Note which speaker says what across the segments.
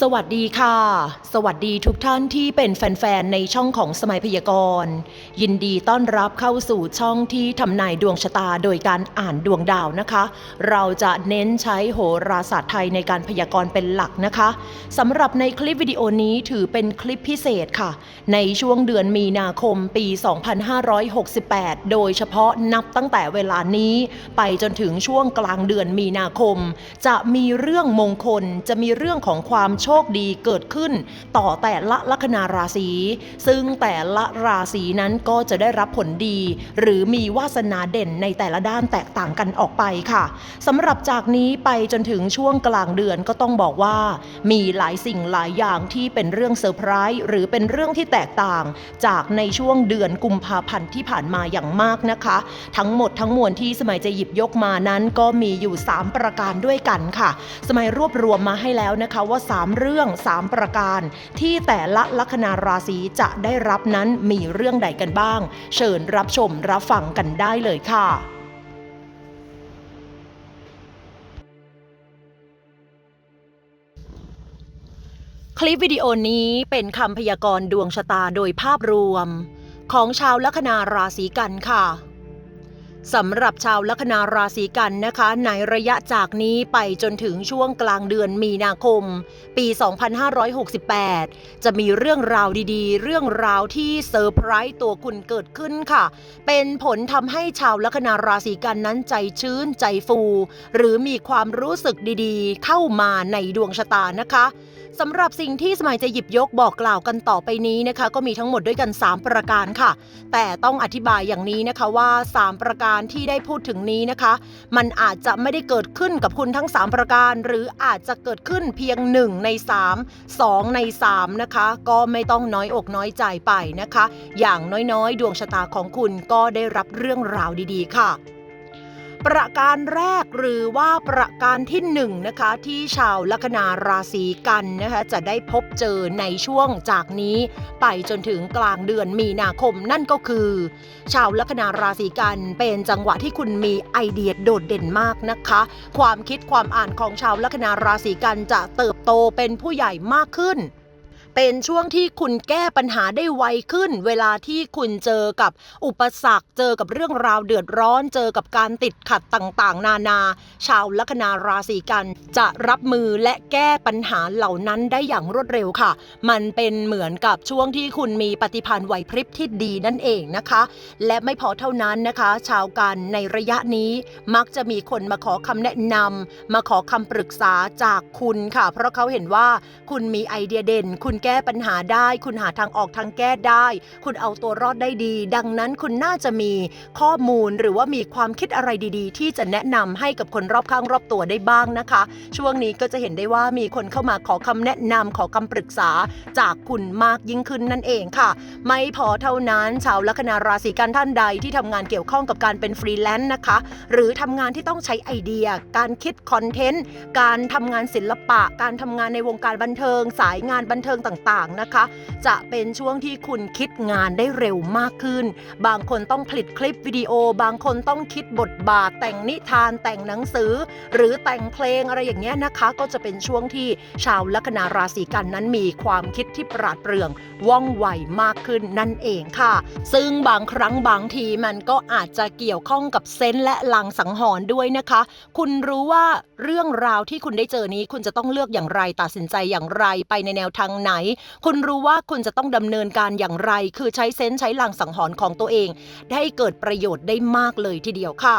Speaker 1: สวัสดีค่ะ สวัสดีทุกท่านที่เป็นแฟนๆ ในช่องของสมัยพยากรณ์ยินดีต้อนรับเข้าสู่ช่องที่ทำนายดวงชะตาโดยการอ่านดวงดาวนะคะ เราจะเน้นใช้โหราศาสตร์ไทยในการพยากรณ์เป็นหลักนะคะสำหรับในคลิปวิดีโอนี้ถือเป็นคลิปพิเศษค่ะ ในช่วงเดือนมีนาคมปี 2568 โดยเฉพาะนับตั้งแต่เวลานี้ ไปจนถึงช่วงกลางเดือนมีนาคม จะมีเรื่องมงคลจะมีเรื่องของความโชคดีเกิดขึ้น ต่อแต่ละลัคนาราศี ซึ่งแต่ละราศีนั้นก็จะได้รับผลดี หรือมีวาสนาเด่นในแต่ละด้านแตกต่างกันออกไปค่ะสำหรับจากนี้ไปจนถึงช่วงกลางเดือนก็ต้องบอกว่า มีหลายสิ่งหลายอย่างที่เป็นเรื่องเซอร์ไพรส์หรือเป็นเรื่องที่แตกต่าง จากในช่วงเดือนกุมภาพันธ์ที่ผ่านมาอย่างมากนะคะ ทั้งหมดทั้งมวลที่สมัยจะหยิบยกมานั้นก็มีอยู่ 3 ประการด้วยกันค่ะ สมัยรวบรวมมาให้แล้วนะคะว่า 3เรื่อง 3 ประการ ที่แต่ละลัคนาราศีจะได้รับนั้นมีเรื่องใดกันบ้าง เชิญรับชมรับฟังกันได้เลยค่ะคลิปวิดีโอนี้เป็นคำพยากรณ์ดวงชะตาโดยภาพรวม ของชาวลัคนาราศีกันค่ะ สำหรับชาวลัคนาราศีกันนะคะ ในระยะจากนี้ไปจนถึงช่วงกลางเดือนมีนาคม ปี 2568 จะมีเรื่องราวดีๆ เรื่องราวที่เซอร์ไพรส์ตัวคุณเกิดขึ้นค่ะ เป็นผลทำให้ชาวลัคนาราศีกันนั้นใจชื้นใจฟู หรือมีความรู้สึกดีๆ เข้ามาในดวงชะตานะคะ สำหรับสิ่งที่สมัยจะหยิบยกบอกกล่าวกันต่อไปนี้นะคะ ก็มีทั้งหมดด้วยกัน 3 ประการค่ะ แต่ต้องอธิบายอย่างนี้นะคะว่า 3 ประการที่ได้พูดถึงนี้นะคะ มันอาจจะไม่ได้เกิดขึ้นกับคุณทั้ง 3 ประการ หรืออาจจะเกิดขึ้นเพียง 1 ใน 3 2 ใน 3 นะคะ ก็ไม่ต้องน้อยอกน้อยใจไปนะคะ อย่างน้อยๆ ดวงชะตาของคุณก็ได้รับเรื่องราวดีๆ ค่ะ ประการแรกหรือว่าประการที่หนึ่งนะคะที่ชาวลัคนาราศีกันนะคะจะได้พบเจอในช่วงจากนี้ ไปจนถึงกลางเดือนมีนาคมนั่นก็คือ ชาวลัคนาราศีกันเป็นจังหวะที่คุณมีไอเดียโดดเด่นมากนะคะ ความคิดความอ่านของชาวลัคนาราศีกันจะเติบโตเป็นผู้ใหญ่มากขึ้น เป็นช่วงที่คุณแก้ปัญหาได้ไวขึ้น เวลาที่คุณเจอกับอุปสรรค เจอกับเรื่องราวเดือดร้อน เจอกับการติดขัดต่างๆ นานา ชาวลัคนาราศีกันจะรับมือและแก้ปัญหาเหล่านั้นได้อย่างรวดเร็วค่ะ มันเป็นเหมือนกับช่วงที่คุณมีปฏิภาณไหวพริบที่ดีนั่นเองนะคะ และไม่พอเท่านั้นนะคะ ชาวกันในระยะนี้มักจะมีคนมาขอคำแนะนำมาขอคำปรึกษาจากคุณค่ะ เพราะเขาเห็นว่าคุณมีไอเดียเด่น คุณแก้ปัญหาได้ คุณหาทางออกทางแก้ได้ คุณเอาตัวรอดได้ดี ดังนั้นคุณน่าจะมีข้อมูลหรือว่ามีความคิดอะไรดีๆ ที่จะแนะนำให้กับคนรอบข้างรอบตัวได้บ้างนะคะ ช่วงนี้ก็จะเห็นได้ว่ามีคนเข้ามาขอคำแนะนำขอคำปรึกษาจากคุณมากยิ่งขึ้นนั่นเองค่ะ ไม่พอเท่านั้นชาวลัคนาราศีกันท่านใดที่ทำงานเกี่ยวข้องกับการเป็นฟรีแลนซ์นะคะ หรือทำงานที่ต้องใช้ไอเดีย การคิดคอนเทนต์การทำงานศิลปะ การทำงานในวงการบันเทิง สายงานบันเทิงต่างๆนะคะ จะเป็นช่วงที่คุณคิดงานได้เร็วมากขึ้น บางคนต้องผลิตคลิปวิดีโอ บางคนต้องคิดบทบาท แต่งนิทานแต่งหนังสือ หรือแต่งเพลงอะไรอย่างเงี้ยนะคะ ก็จะเป็นช่วงที่ชาวลัคนาราศีกันนั้นมีความคิดที่ปราดเปรื่องว่องไวมากขึ้นนั่นเองค่ะ ซึ่งบางครั้งบางทีมันก็อาจจะเกี่ยวข้องกับเซนและลังสังหรณ์ด้วยนะคะ คุณรู้ว่าเรื่องราวที่คุณได้เจอนี้ คุณจะต้องเลือกอย่างไรตัดสินใจอย่างไรไปในแนวทางไหนคุณรู้ว่าคุณจะต้องดำเนินการอย่างไร คือใช้เซนส์ใช้ลังสังหรณ์ของตัวเอง ได้เกิดประโยชน์ได้มากเลยทีเดียวค่ะ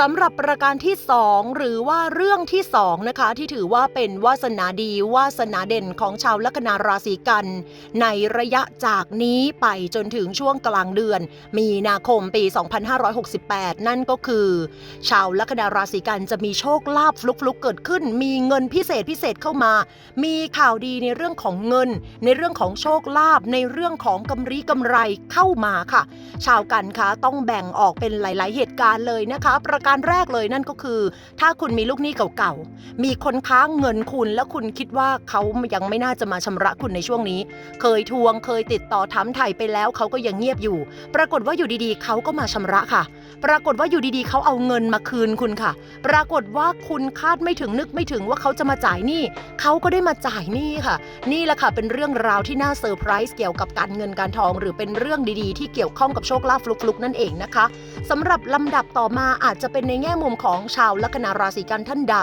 Speaker 1: สำหรับประการที่ 2 หรือว่าเรื่องที่2นะคะที่ถือว่าเป็นวาสนาดีวาสนาเด่นของชาวลัคนาราศีกัน ในระยะจากนี้ไปจนถึงช่วงกลางเดือน มีนาคมปี 2568 นั่นก็คือ ชาวลัคนาราศีกันจะมีโชคลาภฟลุกๆเกิดขึ้น มีเงินพิเศษพิเศษเข้ามา มีข่าวดีในเรื่องของเงิน ในเรื่องของโชคลาภในเรื่องของกำไรกำไรเข้ามาค่ะ ชาวกันคะต้องแบ่งออกเป็นหลาย ๆ เหตุการณ์เลยนะคะประการแรกเลยนั่นก็คือ ถ้าคุณมีลูกหนี้เก่าๆ มีคนค้างเงินคุณแล้วคุณคิดว่าเขายังไม่น่าจะมาชำระคุณในช่วงนี้ เคยทวงเคยติดต่อถามไถ่ไปแล้วเขาก็ยังเงียบอยู่ ปรากฏว่าอยู่ดีๆเขาก็มาชำระค่ะ ปรากฏว่าอยู่ดีๆเขาเอาเงินมาคืนคุณค่ะ ปรากฏว่าคุณคาดไม่ถึงนึกไม่ถึงว่าเขาจะมาจ่ายหนี้เขาก็ได้มาจ่ายหนี้ค่ะ นี่แหละค่ะเป็นเรื่องราวที่น่าเซอร์ไพรส์เกี่ยวกับการเงินการทอง หรือเป็นเรื่องดีๆ ที่เกี่ยวข้องกับโชคลาภฟลุกๆนั่นเองนะคะสำหรับลำดับต่อมาอาจจะเป็นในแง่มุมของชาวลัคนาราศีกันท่านใด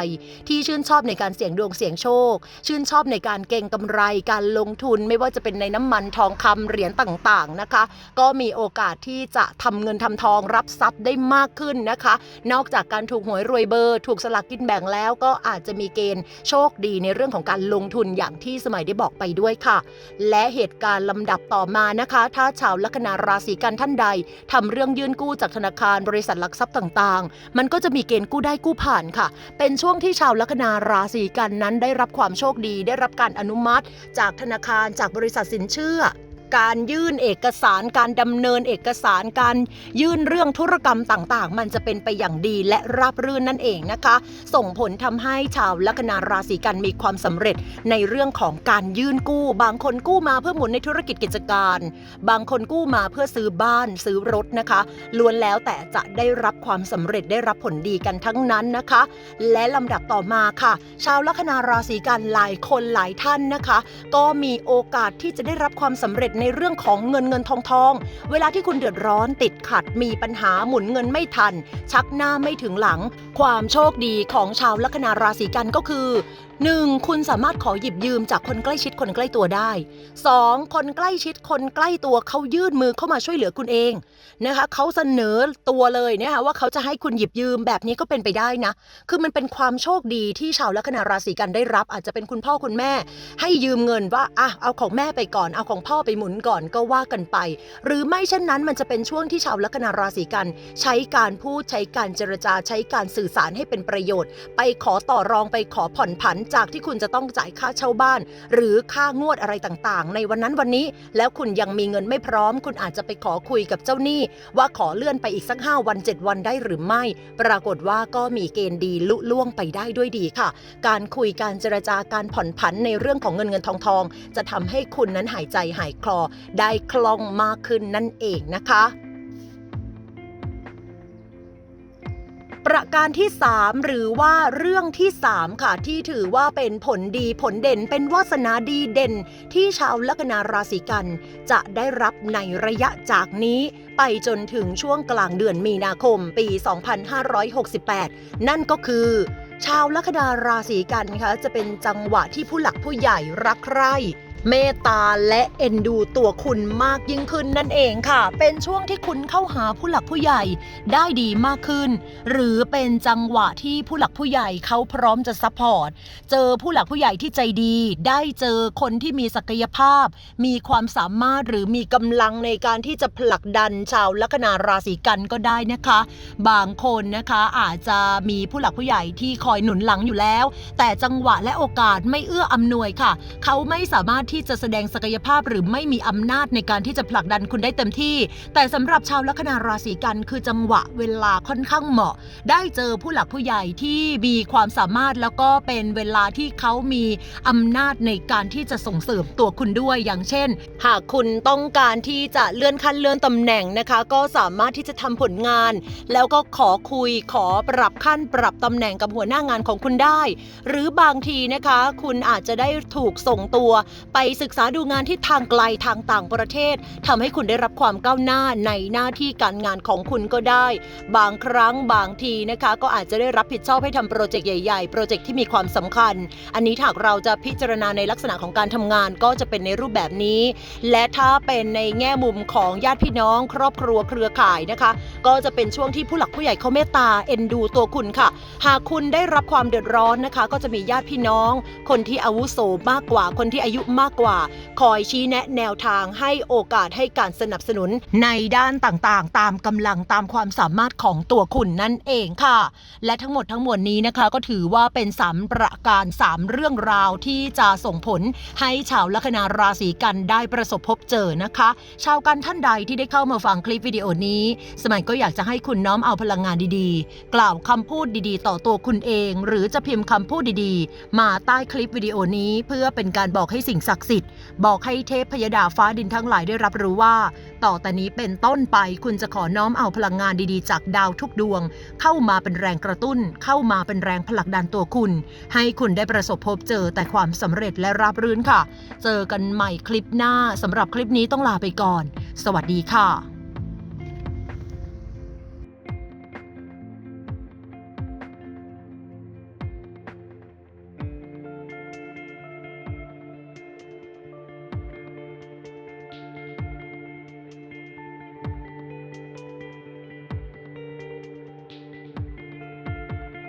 Speaker 1: ที่ชื่นชอบในการเสี่ยงดวงเสี่ยงโชค ชื่นชอบในการเก็งกำไร การลงทุนไม่ว่าจะเป็นในน้ำมันทองคำเหรียญต่างๆนะคะ ก็มีโอกาสที่จะทำเงินทำทองรับทรัพย์ได้มากขึ้นนะคะ นอกจากการถูกหวยรวยเบอร์ ถูกสลากกินแบ่งแล้ว ก็อาจจะมีเกณฑ์โชคดีในเรื่องของการลงทุนอย่างที่สมัยได้บอกไปด้วยค่ะ และเหตุการณ์ลำดับต่อมานะคะ ถ้าชาวลัคนาราศีกันท่านใดทำเรื่องยื่นกู้จากธนาคารบริษัทหลักทรัพย์ต่างๆมันก็จะมีเกณฑ์กู้ได้กู้ผ่านค่ะ เป็นช่วงที่ชาวลัคนาราศีกันนั้นได้รับความโชคดี ได้รับการอนุมัติ จากธนาคารจากบริษัทสินเชื่อ การยื่นเอกสารการดำเนินเอกสารการยื่นเรื่องธุรกรรมต่างๆ มันจะเป็นไปอย่างดีและราบรื่นนั่นเองนะคะ ส่งผลทำให้ชาวลัคนาราศีกันมีความสำเร็จในเรื่องของการยื่นกู้ บางคนกู้มาเพื่อหมุนในธุรกิจกิจการ บางคนกู้มาเพื่อซื้อบ้านซื้อรถนะคะ ล้วนแล้วแต่จะได้รับความสำเร็จได้รับผลดีกันทั้งนั้นนะคะ และลำดับต่อมาค่ะ ชาวลัคนาราศีกันหลายคนหลายท่านนะคะ ก็มีโอกาสที่จะได้รับความสำเร็จในเรื่องของเงินเงินทองทอง เวลาที่คุณเดือดร้อนติดขัดมีปัญหาหมุนเงินไม่ทัน ชักหน้าไม่ถึงหลัง ความโชคดีของชาวลัคนาราศีกันก็คือ 1. คุณสามารถขอหยิบยืมจากคนใกล้ชิดคนใกล้ตัวได้ 2. คนใกล้ชิดคนใกล้ตัวเขายื่นมือเข้ามาช่วยเหลือคุณเองนะคะเขาเสนอตัวเลยนะคะว่าเขาจะให้คุณหยิบยืมแบบนี้ก็เป็นไปได้นะ คือมันเป็นความโชคดีที่ชาวลัคนาราศีกันได้รับ อาจจะเป็นคุณพ่อคุณแม่ ให้ยืมเงินว่าอะเอาของแม่ไปก่อนเอาของพ่อไปหมุนก่อนก็ว่ากันไป หรือไม่เช่นนั้นมันจะเป็นช่วงที่ชาวลัคนาราศีกัน ใช้การพูดใช้การเจรจาใช้การสื่อสารให้เป็นประโยชน์ ไปขอต่อรองไปขอผ่อนผันจากที่คุณจะต้องจ่ายค่าเช่าบ้าน หรือค่างวดอะไรต่างๆ ในวันนั้นวันนี้ แล้วคุณยังมีเงินไม่พร้อม คุณอาจจะไปขอคุยกับเจ้าหนี้ ว่าขอเลื่อนไปอีกสัก 5 วัน 7 วันได้หรือไม่ ปรากฏว่าก็มีเกณฑ์ดีลุล่วงไปได้ด้วยดีค่ะ การคุยการเจรจาการผ่อนผันในเรื่องของเงินเงินทองทองจะทำให้คุณนั้นหายใจหายคลอได้คล่องมากขึ้นนั่นเองนะคะ ประการที่ 3 หรือว่าเรื่องที่ 3 ค่ะที่ถือว่าเป็นผลดีผลเด่นเป็นวาสนาดีเด่น ที่ชาวลัคนาราศีกัน จะได้รับในระยะจากนี้ไปจนถึงช่วงกลางเดือนมีนาคมปี 2568 นั่นก็คือชาวลัคนาราศีกันคะจะเป็นจังหวะที่ผู้หลักผู้ใหญ่รักใคร่ เมตตาและเอ็นดูตัวคุณมากยิ่งขึ้นนั่นเองค่ะ เป็นช่วงที่คุณเข้าหาผู้หลักผู้ใหญ่ได้ดีมากขึ้น หรือเป็นจังหวะที่ผู้หลักผู้ใหญ่เขาพร้อมจะซัพพอร์ต เจอผู้หลักผู้ใหญ่ที่ใจดี ได้เจอคนที่มีศักยภาพ มีความสามารถหรือมีกำลังในการที่จะผลักดันชาวลัคนาราศีกันก็ได้นะคะ บางคนนะคะอาจจะมีผู้หลักผู้ใหญ่ที่คอยหนุนหลังอยู่แล้ว แต่จังหวะและโอกาสไม่เอื้ออำนวยค่ะ เขาไม่สามารถที่จะแสดงศักยภาพหรือไม่มีอำนาจในการที่จะผลักดันคุณได้เต็มที่ แต่สำหรับชาวลัคนาราศีกันคือจังหวะเวลาค่อนข้างเหมาะ ได้เจอผู้หลักผู้ใหญ่ที่มีความสามารถแล้วก็เป็นเวลาที่เขามีอำนาจในการที่จะส่งเสริมตัวคุณด้วยอย่างเช่น หากคุณต้องการที่จะเลื่อนขั้นเลื่อนตำแหน่งนะคะ ก็สามารถที่จะทำผลงาน แล้วก็ขอคุยขอปรับขั้นปรับตำแหน่งกับหัวหน้างานของคุณได้ หรือบางทีนะคะ คุณอาจจะได้ถูกส่งตัวไปศึกษาดูงานที่ทางไกลทางต่างประเทศทำให้คุณได้รับความก้าวหน้าในหน้าที่การงานของคุณก็ได้ บางครั้งบางทีนะคะ ก็อาจจะได้รับผิดชอบให้ทำโปรเจกต์ใหญ่ๆ โปรเจกต์ที่มีความสำคัญ อันนี้หากเราจะพิจารณาในลักษณะของการทำงานก็จะเป็นในรูปแบบนี้ และถ้าเป็นในแง่มุมของญาติพี่น้อง ครอบครัวเครือข่ายนะคะ ก็จะเป็นช่วงที่ผู้หลักผู้ใหญ่เขาเมตตาเอ็นดูตัวคุณค่ะ หากคุณได้รับความเดือดร้อนนะคะ ก็จะมีญาติพี่น้อง คนที่อาวุโสมากกว่าคนที่อายุมากกว่า คอยชี้แนะแนวทางให้โอกาสให้การสนับสนุนในด้านต่างๆ ตามกำลังตามความสามารถของตัวคุณนั่นเองค่ะ และทั้งหมดทั้งมวลนี้นะคะก็ถือว่าเป็นสามประการ 3 เรื่องราวที่จะส่งผลให้ชาวลัคนาราศีกันได้ประสบพบเจอนะคะ ชาวกันท่านใดที่ได้เข้ามาฟังคลิปวิดีโอนี้ สมัยก็อยากจะให้คุณน้อมเอาพลังงานดีๆ กล่าวคำพูดดีๆ ต่อตัวคุณเอง หรือจะพิมพ์คำพูดดีๆ มาใต้คลิปวิดีโอนี้เพื่อเป็นการบอกให้สิ่งศักดิ์กดิ์สิทธิ์บอกให้เทพพยดาฟ้าดินทั้งหลายได้รับรู้ว่า ต่อแต่นี้เป็นต้นไปคุณจะขอน้อมเอาพลังงานดีๆ จากดาวทุกดวง เข้ามาเป็นแรงกระตุ้น เข้ามาเป็นแรงผลักดันตัวคุณ ให้คุณได้ประสบพบเจอแต่ความสำเร็จและราบรื่นค่ะ เจอกันใหม่คลิปหน้าสำหรับคลิปนี้ต้องลาไปก่อน สวัสดีค่ะ